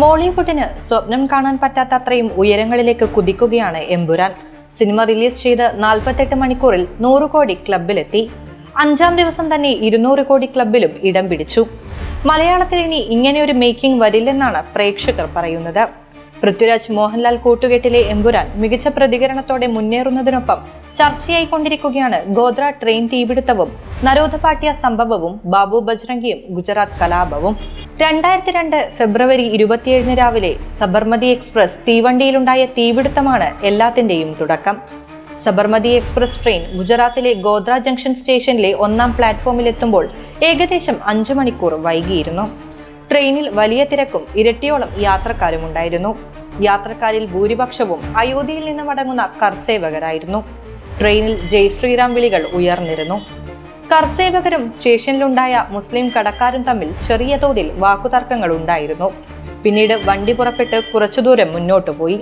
മോളിവുഡിന് സ്വപ്നം കാണാൻ പറ്റാത്തത്രയും ഉയരങ്ങളിലേക്ക് കുതിക്കുകയാണ് എമ്പുരാൻ. സിനിമ റിലീസ് ചെയ്ത് നാൽപ്പത്തെട്ട് മണിക്കൂറിൽ നൂറ് കോടി ക്ലബിലെത്തി അഞ്ചാം ദിവസം തന്നെ ഇരുന്നൂറ് കോടി ക്ലബിലും ഇടം പിടിച്ചു. മലയാളത്തിൽ ഇനി ഇങ്ങനെയൊരു മേക്കിംഗ് വരില്ലെന്നാണ് പ്രേക്ഷകർ പറയുന്നത്. പൃഥ്വിരാജ് മോഹൻലാൽ കൂട്ടുകെട്ടിലെ എമ്പുരാൻ മികച്ച പ്രതികരണത്തോടെ മുന്നേറുന്നതിനൊപ്പം ചർച്ചയായി കൊണ്ടിരിക്കുകയാണ് ഗോദ്ര ട്രെയിൻ തീപിടുത്തവും നരോധപാട്യ സംഭവവും ബാബു ബജ്രംഗിയും ഗുജറാത്ത് കലാപവും. രണ്ടായിരത്തി രണ്ട് ഫെബ്രുവരി ഇരുപത്തിയേഴിന് രാവിലെ സബർമതി എക്സ്പ്രസ് തീവണ്ടിയിലുണ്ടായ തീപിടുത്തമാണ് എല്ലാത്തിന്റെയും തുടക്കം. സബർമതി എക്സ്പ്രസ് ട്രെയിൻ ഗുജറാത്തിലെ ഗോദ്ര ജംഗ്ഷൻ സ്റ്റേഷനിലെ ഒന്നാം പ്ലാറ്റ്ഫോമിലെത്തുമ്പോൾ ഏകദേശം അഞ്ചു മണിക്കൂർ വൈകിയിരുന്നു. ട്രെയിനിൽ വലിയ തിരക്കും ഇരട്ടിയോളം യാത്രക്കാരുമുണ്ടായിരുന്നു. യാത്രക്കാരിൽ ഭൂരിപക്ഷവും അയോധ്യയിൽ നിന്ന് മടങ്ങുന്ന കർസേവകരായിരുന്നു. ട്രെയിനിൽ ജയ് ശ്രീറാം വിളികൾ ഉയർന്നിരുന്നു. കർസേവകരും സ്റ്റേഷനിലുണ്ടായ മുസ്ലിം കടക്കാരും തമ്മിൽ ചെറിയ തോതിൽ വാക്കുതർക്കങ്ങൾ ഉണ്ടായിരുന്നു പിന്നീട് വണ്ടി പുറപ്പെട്ട് കുറച്ചു ദൂരം മുന്നോട്ടു പോയി.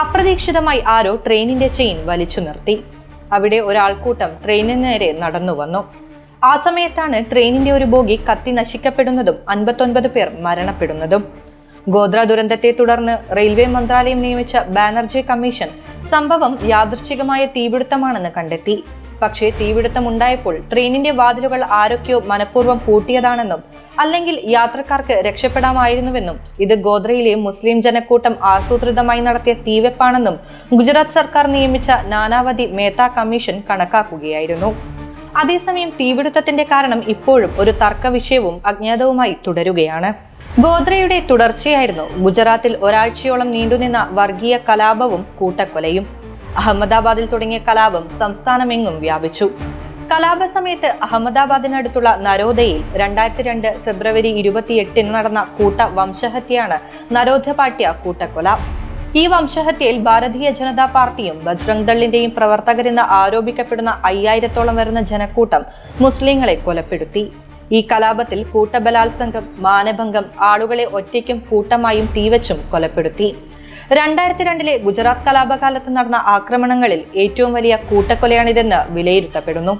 അപ്രതീക്ഷിതമായി ആരോ ട്രെയിനിന്റെ ചെയിൻ വലിച്ചു നിർത്തി. അവിടെ ഒരാൾക്കൂട്ടം ട്രെയിനിന് നേരെ നടന്നു വന്നു ആ സമയത്താണ് ട്രെയിനിന്റെ ഒരു ബോഗി കത്തി നശിക്കപ്പെടുന്നതും അൻപത്തൊൻപത് പേർ മരണപ്പെടുന്നതും. ഗോദ്ര ദുരന്തത്തെ തുടർന്ന് റെയിൽവേ മന്ത്രാലയം നിയമിച്ച ബാനർജി കമ്മീഷൻ സംഭവം യാദൃശ്ചികമായ തീപിടുത്തമാണെന്ന് കണ്ടെത്തി. പക്ഷേ തീപിടുത്തം ഉണ്ടായപ്പോൾ ട്രെയിനിന്റെ വാതിലുകൾ ആരൊക്കെയോ മനഃപൂർവം പൂട്ടിയതാണെന്നും അല്ലെങ്കിൽ യാത്രക്കാർക്ക് രക്ഷപ്പെടാമായിരുന്നുവെന്നും ഇത് ഗോദ്രയിലെ മുസ്ലിം ജനക്കൂട്ടം ആസൂത്രിതമായി നടത്തിയ തീവെപ്പാണെന്നും ഗുജറാത്ത് സർക്കാർ നിയമിച്ച നാനാവധി മേത്ത കമ്മീഷൻ കണക്കാക്കുകയായിരുന്നു. അതേസമയം തീപിടുത്തത്തിന്റെ കാരണം ഇപ്പോഴും ഒരു തർക്ക വിഷയവും അജ്ഞാതവുമായി തുടരുകയാണ്. ഗോദ്രയുടെ തുടർച്ചയായിരുന്നു ഗുജറാത്തിൽ ഒരാഴ്ചയോളം നീണ്ടുനിന്ന വർഗീയ കലാപവും കൂട്ടക്കൊലയും. അഹമ്മദാബാദിൽ തുടങ്ങിയ കലാപം സംസ്ഥാനമെങ്ങും വ്യാപിച്ചു. കലാപ സമയത്ത് അഹമ്മദാബാദിനടുത്തുള്ള നരോദയിൽ രണ്ടായിരത്തി രണ്ട് ഫെബ്രുവരി ഇരുപത്തിയെട്ടിന് നടന്ന കൂട്ട വംശഹത്യയാണ് നരോധ പാട്യ കൂട്ടക്കൊല. ഈ വംശഹത്യയിൽ ഭാരതീയ ജനതാ പാർട്ടിയും ബജ്രംഗ് ദളിന്റെയും പ്രവർത്തകരെന്ന് ആരോപിക്കപ്പെടുന്ന അയ്യായിരത്തോളം വരുന്ന ജനക്കൂട്ടം മുസ്ലിങ്ങളെ കൊലപ്പെടുത്തി. ഈ കലാപത്തിൽ കൂട്ടബലാത്സംഗം മാനഭംഗം ആളുകളെ ഒറ്റയ്ക്കും കൂട്ടമായും തീവച്ചും കൊലപ്പെടുത്തി. രണ്ടായിരത്തി രണ്ടിലെ ഗുജറാത്ത് കലാപകാലത്ത് നടന്ന ആക്രമണങ്ങളിൽ ഏറ്റവും വലിയ കൂട്ടക്കൊലയാണിതെന്ന് വിലയിരുത്തപ്പെടുന്നു.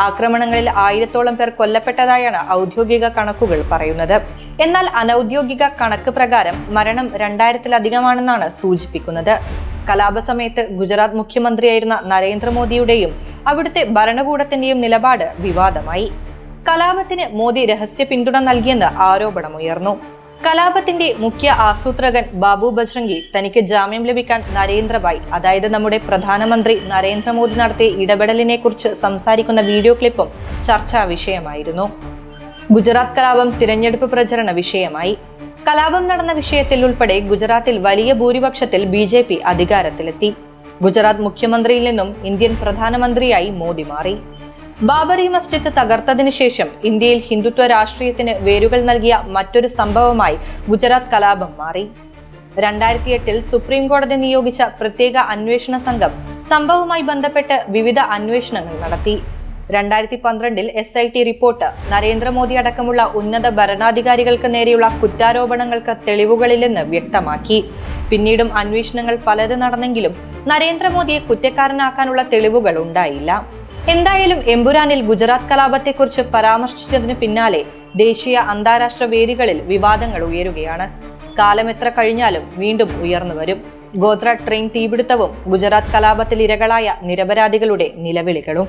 ആക്രമണങ്ങളിൽ ആയിരത്തോളം പേർ കൊല്ലപ്പെട്ടതായാണ് ഔദ്യോഗിക കണക്കുകൾ പറയുന്നത്. എന്നാൽ അനൌദ്യോഗിക കണക്ക് പ്രകാരം മരണം രണ്ടായിരത്തിലധികമാണെന്നാണ് സൂചിപ്പിക്കുന്നത്. കലാപ സമയത്ത് ഗുജറാത്ത് മുഖ്യമന്ത്രിയായിരുന്ന നരേന്ദ്രമോദിയുടെയും അവിടുത്തെ ഭരണകൂടത്തിന്റെയും നിലപാട് വിവാദമായി. കലാപത്തിന് മോദി രഹസ്യ പിന്തുണ നൽകിയെന്ന് ആരോപണമുയർന്നു. കലാപത്തിന്റെ മുഖ്യ ആസൂത്രകൻ ബാബു ബജ്രംഗി തനിക്ക് ജാമ്യം ലഭിക്കാൻ നരേന്ദ്രഭായ് അതായത് നമ്മുടെ പ്രധാനമന്ത്രി നരേന്ദ്രമോദി നടത്തിയ ഇടപെടലിനെ കുറിച്ച് സംസാരിക്കുന്ന വീഡിയോ ക്ലിപ്പും ചർച്ചാ വിഷയമായിരുന്നു. ഗുജറാത്ത് കലാപം തിരഞ്ഞെടുപ്പ് പ്രചരണ വിഷയമായി. കലാപം നടന്ന വിഷയത്തിൽ ഉൾപ്പെടെ ഗുജറാത്തിൽ വലിയ ഭൂരിപക്ഷത്തിൽ ബി ജെ പി അധികാരത്തിലെത്തി. ഗുജറാത്ത് മുഖ്യമന്ത്രിയിൽ നിന്നും ഇന്ത്യൻ പ്രധാനമന്ത്രിയായി മോദി മാറി. ബാബറി മസ്ജിദ് തകർത്തതിനു ശേഷം ഇന്ത്യയിൽ ഹിന്ദുത്വ രാഷ്ട്രീയത്തിന് വേരുകൾ നൽകിയ മറ്റൊരു സംഭവമായി ഗുജറാത്ത് കലാപം മാറി. രണ്ടായിരത്തി എട്ടിൽ സുപ്രീം കോടതി നിയോഗിച്ച പ്രത്യേക അന്വേഷണ സംഘം സംഭവവുമായി ബന്ധപ്പെട്ട് വിവിധ അന്വേഷണങ്ങൾ നടത്തി. രണ്ടായിരത്തി പന്ത്രണ്ടിൽ S I T report Narendra Modi അടക്കമുള്ള ഉന്നത ഭരണാധികാരികൾക്ക് നേരെയുള്ള കുറ്റാരോപണങ്ങൾക്ക് തെളിവുകളില്ലെന്ന് വ്യക്തമാക്കി. പിന്നീടും അന്വേഷണങ്ങൾ പലത് നടന്നെങ്കിലും നരേന്ദ്രമോദിയെ കുറ്റക്കാരനാക്കാനുള്ള തെളിവുകൾ ഉണ്ടായില്ല. എന്തായാലും എമ്പുരാനിൽ ഗുജറാത്ത് കലാപത്തെക്കുറിച്ച് പരാമർശിച്ചതിന് പിന്നാലെ ദേശീയ അന്താരാഷ്ട്ര വേദികളിൽ വിവാദങ്ങൾ ഉയരുകയാണ്. കാലം എത്ര കഴിഞ്ഞാലും വീണ്ടും ഉയർന്നു വരും. ഗോത്ര ട്രെയിൻ തീപിടുത്തവും ഗുജറാത്ത് കലാപത്തിൽ ഇരകളായ നിരപരാധികളുടെ നിലവിളികളും.